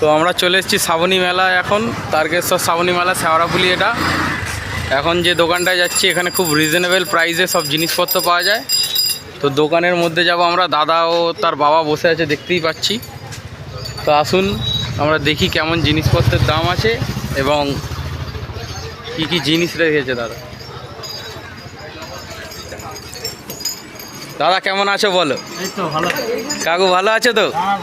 তো আমরা চলে এসেছি শ্রাবণী মেলা এখন তারকেশ্বর শ্রাবণী মেলা শেওড়াপুলি এটা। এখন যে দোকানটায় যাচ্ছি এখানে খুব রিজনেবল প্রাইসে সব জিনিসপত্র পাওয়া যায়। তো দোকানের মধ্যে যাব আমরা দাদা ও তার বাবা বসে আছে দেখতেই পাচ্ছি। তো আসুন আমরা দেখি কেমন জিনিসপত্রের দাম আছে এবং কি কি জিনিস রেখেছে দাদা। দাদা কেমন আছো বলো? কাকু ভালো আছে তো? হ্যাঁ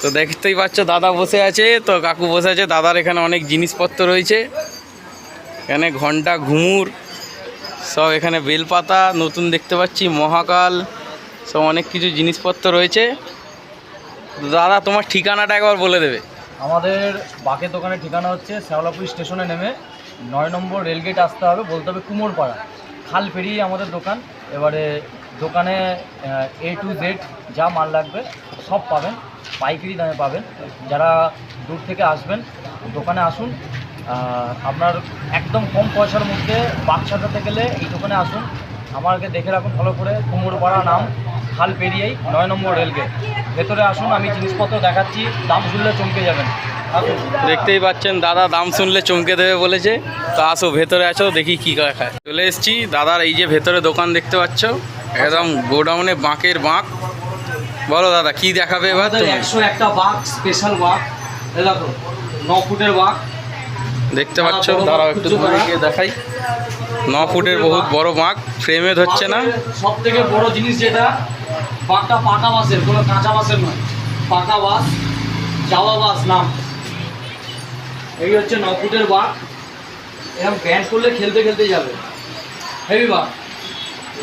তো দেখতেই পাচ্ছ, দাদা বসে আছে, তো কাকু বসে আছে। দাদার এখানে অনেক জিনিসপত্র রয়েছে। এখানে ঘণ্টা, ঘুমুর, সব এখানে বেলপাতা, নতুন দেখতে পাচ্ছি, মহাকাল, সব অনেক কিছু জিনিসপত্র রয়েছে। দাদা, তোমার ঠিকানাটা একবার বলে দেবে। আমাদের বাকের দোকানের ঠিকানা হচ্ছে শ্যাওলাপুর স্টেশনে নেমে নয় নম্বর রেলগেট আসতে হবে, বলতে হবে কুমোরপাড়া। খাল পেরিয়ে আমাদের দোকান, এবারে দোকানে এ টু জেড যা মাল লাগবে সব পাবেন। পাইকারি দামে পাবেন। যারা দূর থেকে আসবেন, দোকানে আসুন। আপনার একদম কম পয়সার মধ্যে বাক সাজাতে গেলে এই দোকানে আসুন। আমাকে দেখে রাখুন ভালো করে। কুমোরপাড়া নাম, খাল পেরিয়েই, নয় নম্বর রেলগেট ভেতরে আসুন, আমি জিনিসপত্র দেখাচ্ছি। দাম শুনলে চমকে যাবেন। দেখতেই পাচ্ছেন, দাদা দাম শুনলে চমকে দেবে বলেছে। তো আসো, ভেতরে আছো দেখি কি দেখায় চলে এসেছি। দাদার এই যে ভেতরে দোকান দেখতে পাচ্ছ, একদম গোডাউনে বাঁকের বাঁক। বলো দাদা কি দেখাবে এবার তুমি? একশো একটা বাঘ স্পেশাল বাঘ দেখো ন ফুটের বাঘ। দেখতে পাচ্ছ? দাঁড়াও একটু দূরে গিয়ে দেখাই। ন ফুটের বহুত বড় বাঁক ফ্রেমে ধরছে না? সব থেকে বড় জিনিস যেটা বাঘটা পাকা বাসের কোনো কাঁচা বাসের নয়। পাকা বাস যাওয়া বাস নাম। এই হচ্ছে ন ফুটের বাঘ। এরকম ব্যান্ড করলে খেলতে খেলতে যাবে। হেভি বাঘ।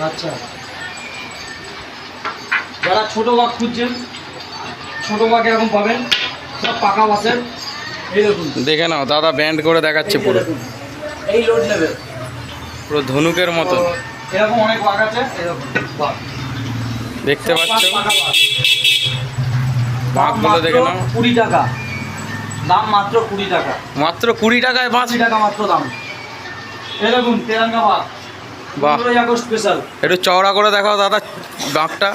আচ্ছা। যারা ছোট বাঘ খুঁজছেন ছোট বাঘ এরকম পাবেন সব পাকা বাসের। এই দেখুন। দেখে নাও দাদা ব্যান্ড করে দেখাচ্ছে পুরো। এই লোড নেবে। পুরো ধনুকের মতো এরকম অনেক বাঘ আছে এরকম বাঘ। দেখতে পাচ্ছ? বাঘ। বাঘগুলো দেখে নাও। কুড়ি টাকা। দাম মাত্র কুড়ি টাকা। মাত্র কুড়ি টাকায় পাঁচ টাকা মাত্র দাম। দেখুন তেরাঙ্গা বাঘ। বাহ। একটু চওড়া করে দেখাও দাদা বাঁকটা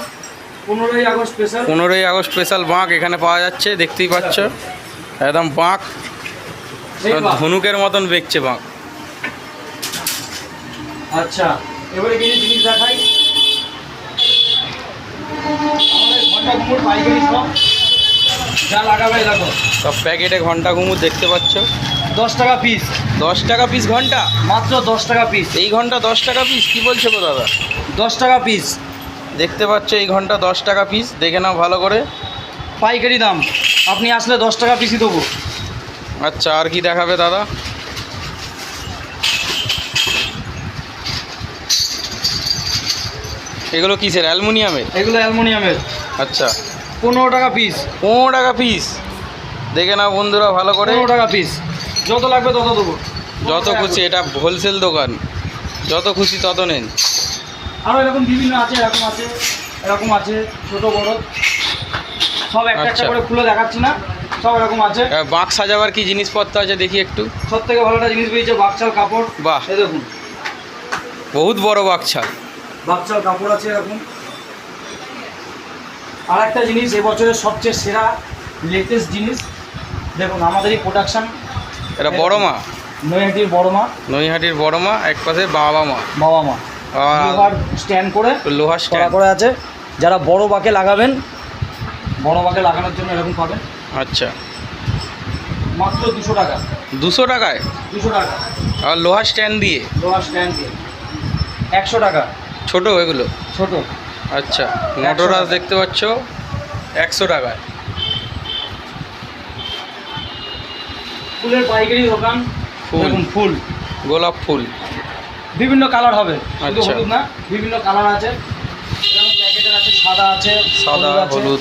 পনেরোই আগস্ট স্পেশাল বাঁক এখানে পাওয়া যাচ্ছে দেখতেই পাচ্ছ। একদম বাঁক। ধনুকের মতন বেঁকছে বাঁক। আচ্ছা এবারে কিছু জিনিস দেখাই। সব। প্যাকেটে ঘণ্টা ঘুমুর দেখতে পাচ্ছ। দশ টাকা পিস দশ টাকা পিস ঘণ্টা? মাত্র দশ টাকা পিস এই ঘণ্টা দশ টাকা পিস কি বলছো গো দাদা? দশ টাকা পিস দেখতে পাচ্ছ এই ঘণ্টা দশ টাকা পিস দেখে নাও ভালো করে। পাইকারি দাম আপনি আসলে দশ টাকা পিসই দেবো। আচ্ছা আর কি দেখাবে দাদা? এগুলো কিসের অ্যালুমিনিয়ামের? এগুলো অ্যালুমিনিয়ামের। আচ্ছা। পনেরো টাকা পিস পনেরো টাকা পিস দেখে নাও বন্ধুরা ভালো করে। পনেরো টাকা পিস যত লাগবে তত দেবো। যত খুশি এটা হোলসেল দোকান। যত খুশি তত নেন। আরও এরকম বিভিন্ন আছে এরকম আছে এরকম আছে ছোট বড়। সব একটা একটা আচ্ছা। করে খুলে দেখাচ্ছি না সব এরকম আছে। এবার বাঁক সাজাবার কি জিনিসপত্র আছে দেখি একটু। সব থেকে ভালো একটা জিনিস পেয়েছে বাকচাল কাপড়। বাহ। এই দেখুন। বহুত বড় বাকছা বাকচাল কাপড় আছে এরকম। আর একটা জিনিস এবছরের সবচেয়ে সেরা লেটেস্ট জিনিস দেখুন আমাদেরই প্রোডাকশন এটা বড় মা? নৈহাটির বড় মা। নৈহাটির বড় মা এক পাশে বাবা মা। বাবা মা। লোহার স্ট্যান্ড করে লোহার স্ট্যান্ড করে আছে। যারা বড় বাকে লাগাবেন বড় বাকে লাগানোর জন্য এরকম পাবেন আচ্ছা। মাত্র দুশো টাকা। দুশো টাকায়? দুশো টাকা। আর লোহার স্ট্যান্ড দিয়ে? লোহার স্ট্যান্ড দিয়ে। একশো টাকা। ছোট এগুলো? ছোট। আচ্ছা। মোটরাস দেখতে পাচ্ছ একশো টাকায়। ফুলের পাইকারি দোকান ফুল। ফুল। গোলাপ ফুল। বিভিন্ন কালার হবে। শুধু আচ্ছা। হলুদ না বিভিন্ন কালার আছে। এরকম প্যাকেটের আছে সাদা আছে সাদা আছে, হলুদ।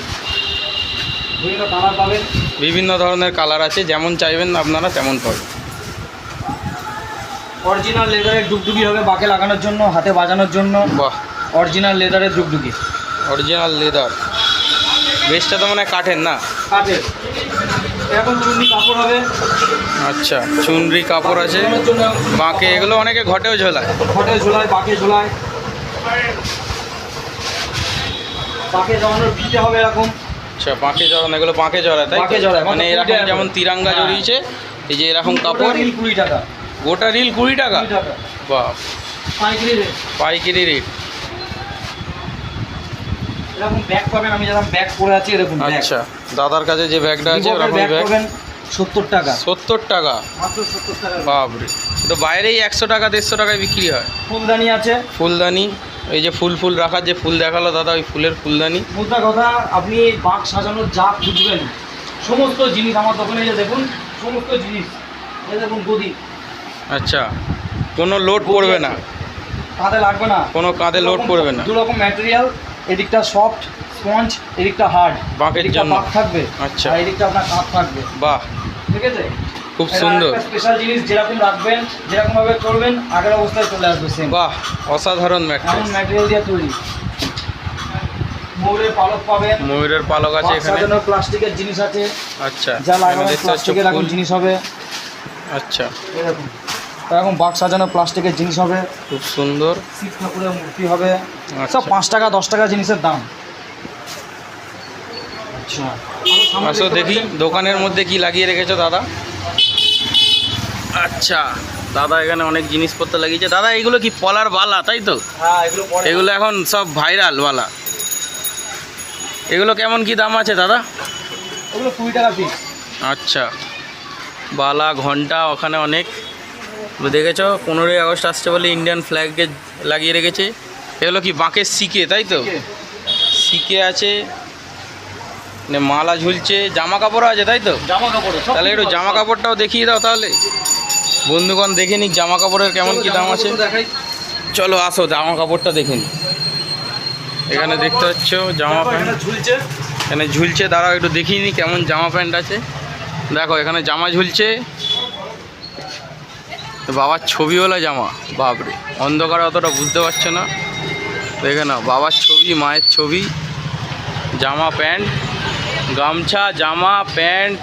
বিভিন্ন কালার পাবেন। বিভিন্ন ধরনের কালার আছে যেমন চাইবেন আপনারা তেমন পাবেন। অরিজিনাল লেদারের ডুগডুগি হবে বাকে লাগানোর জন্য হাতে বাজানোর জন্য। বাহ। অরিজিনাল লেদারের ডুগডুগি। অরিজিনাল লেদার বেশটা তো মানে কাঠের না? কাঠের। কাপড় হবে। আচ্ছা চুনরি কাপড় আছে। বাঁকে এগুলো অনেকে ঘটেও ঝোলায়। ঘটে ঝোলায় বাকে ঝোলায়। বাকে হবে এরকম। আচ্ছা বাঁকে জড়ানো এগুলো বাঁকে জড়া তাই বাঁকে জড়ায়, মানে এরকম যেমন তিরাঙ্গা হ্যাঁ। জড়িয়েছে এই যে এরকম কাপড়। কুড়ি টাকা গোটা রিল কুড়ি টাকা কুড়ি টাকা বাহ। পাইকারি রেট। পাইকারি রেট। এরকম ব্যাগ পাবেন আমি যেরকম ব্যাগ পরে আছি এরকম আচ্ছা দাদার কাছে যে ব্যাগটা আছে ওরকম ব্যাগ পাবেন সত্তর টাকা। সত্তর টাকা? মাত্র সত্তর টাকা। বাপরে। তো বাইরেই একশো টাকা দেড়শো টাকায় বিক্রি হয়। ফুলদানি আছে। ফুলদানি এই যে ফুল ফুল রাখার যে ফুল দেখাল দাদা ওই ফুলের ফুলদানি। মোদ্দা কথা আপনি বাঁক সাজানোর যা খুঁজবেন সমস্ত জিনিস আমার দোকানে যে দেখুন সমস্ত জিনিস। এই দেখুন গদি। আচ্ছা কোনো লোড পড়বে না। কাঁধে লাগবে না। কোনো কাঁধে লোড পড়বে না। দু রকম ম্যাটেরিয়াল এদিকটা সফট স্পঞ্জ এদিকটা হার্ড জন্য। বাঁক থাকবে। আচ্ছা। আর এদিকটা আপনার কাঁধ থাকবে। বাহ। ঠিক আছে? খুব সুন্দর। স্পেশাল জিনিস যেরকম রাখবেন যেরকম ভাবে করবেন আগের অবস্থায় চলে আসবে সেম বাহ অসাধারণ এমন ম্যাট্রেস ম্যাটেরিয়াল দিয়ে তৈরি। ময়ূরের পালক পাবেন। ময়ূরের পালক আছে এখানে। প্লাস্টিকের জিনিস আছে। আচ্ছা যা দেখতে প্লাস্টিকের এখন জিনিস হবে। আচ্ছা। এরকম। এরকম বাক্স সাজানো প্লাস্টিকের জিনিস হবে খুব সুন্দর। শিব ঠাকুরের মূর্তি হবে। আচ্ছা। সব পাঁচ টাকা দশ টাকা জিনিসের দাম। আচ্ছা দেখি দোকানের মধ্যে কি লাগিয়ে রেখেছো দাদা? আচ্ছা দাদা এখানে অনেক জিনিসপত্র লাগিয়েছে। দাদা এগুলো কি পলার বালা তাই তো? হ্যাঁ এগুলো এখন সব ভাইরাল বালা। এগুলো কেমন কি দাম আছে দাদা? ওগুলো কুড়ি টাকা পিস আচ্ছা বালা ঘণ্টা ওখানে অনেক। দেখেছ? পনেরোই আগস্ট আসছে বলে ইন্ডিয়ান ফ্ল্যাগকে লাগিয়ে রেখেছে। এগুলো কি বাঁকের শিকে তাই তো? শিকে আছে মানে মালা ঝুলছে জামা কাপড়ও আছে তাই তো? জামা কাপড় তাহলে একটু জামা কাপড়টাও দেখিয়ে দাও তাহলে। বন্ধুগণ দেখে নিক জামা কাপড়ের কেমন কি দাম আছে। চলো আসো জামা কাপড়টা দেখে নি এখানে দেখতে পাচ্ছ জামা প্যান্ট। ঝুলছে। এখানে ঝুলছে দাঁড়াও একটু দেখিয়ে নি কেমন জামা প্যান্ট আছে। দেখো এখানে জামা ঝুলছে। তো বাবার ছবিওয়ালা জামা বাপরে। অন্ধকারে অতটা বুঝতে পারছে না। দেখে নাও বাবার ছবি মায়ের ছবি জামা প্যান্ট গামছা জামা প্যান্ট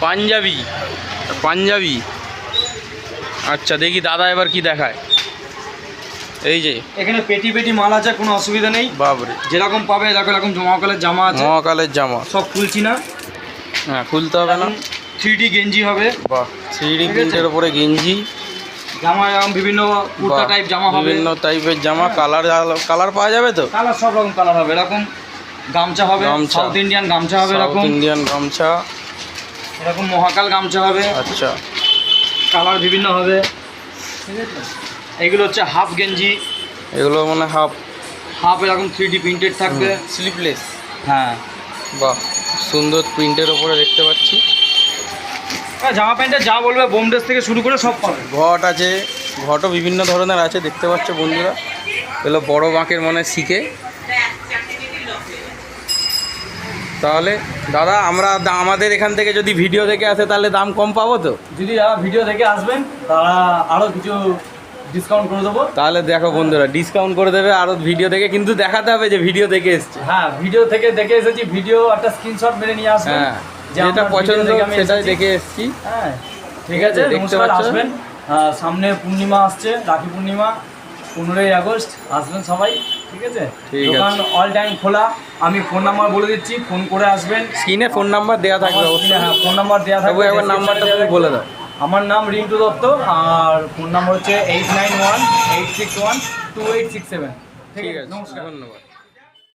পাঞ্জাবি পাঞ্জাবি। আচ্ছা দেখি দাদা এবার কি দেখায়। এই যে। এখানে পেটি পেটি মাল আছে কোনো অসুবিধা নেই। বাপরে। যেরকম পাবে এরকম জমাকালের জামা আছে। মহাকালের জামা। সব খুলছি না। হ্যাঁ খুলতে হবে না। থ্রি গেঞ্জি হবে। বাহ থ্রি। প্রিন্টের উপরে গেঞ্জি। জামা এরকম বিভিন্ন কুর্তা টাইপ জামা হবে। বিভিন্ন টাইপের জামা কালার কালার পাওয়া যাবে তো? কালার সব রকম কালার হবে এরকম গামছা হবে। সাউথ ইন্ডিয়ান গামছা হবে এরকম। ইন্ডিয়ান গামছা। এরকম মহাকাল গামছা হবে। আচ্ছা। কালার বিভিন্ন হবে। ঠিক আছে? এগুলো হচ্ছে হাফ গেঞ্জি। এগুলো মানে হাফ হাফ এরকম থ্রি ডি প্রিন্টেড থাকবে। স্লিপলেস হ্যাঁ। বাহ সুন্দর প্রিন্টের ওপরে দেখতে পাচ্ছি। জামা প্যান্টে যা বলবে বোমডেস থেকে শুরু করে সব পাবে ঘট আছে ঘটও বিভিন্ন ধরনের আছে দেখতে পাচ্ছ বন্ধুরা। এগুলো বড় বাঁকের মনে শিখে। তাহলে দাদা আমরা আমাদের এখান থেকে যদি ভিডিও দেখে আসে তাহলে দাম কম পাবো তো? যদি যারা ভিডিও দেখে আসবেন তারা আরও কিছু ডিসকাউন্ট করে দেবো। তাহলে দেখো বন্ধুরা ডিসকাউন্ট করে দেবে আরও ভিডিও দেখে কিন্তু দেখাতে হবে যে ভিডিও দেখে এসছে। হ্যাঁ ভিডিও থেকে দেখে এসেছি ভিডিও একটা স্ক্রিনশট মেরে নিয়ে আসবেন। হ্যাঁ। যেটা পছন্দ video দেখে সেটাই এসেছি। হ্যাঁ। ঠিক আছে দেখতে আসবেন সামনে পূর্ণিমা আসছে রাখি পূর্ণিমা পনেরোই আগস্ট আসবেন সবাই ঠিক আছে? দোকান। অল টাইম খোলা। আমি ফোন নাম্বার বলে দিচ্ছি ফোন করে আসবেন। স্ক্রিনে ফোন নাম্বার দেওয়া থাকবে হ্যাঁ ফোন নাম্বার দেওয়া থাকবে একবার নাম্বারটা তুমি বলে দাও। আমার নাম রিন্টু দত্ত আর ফোন নাম্বার হচ্ছে eight nine one eight six one two eight six seven ঠিক আছে নমস্কার। ধন্যবাদ।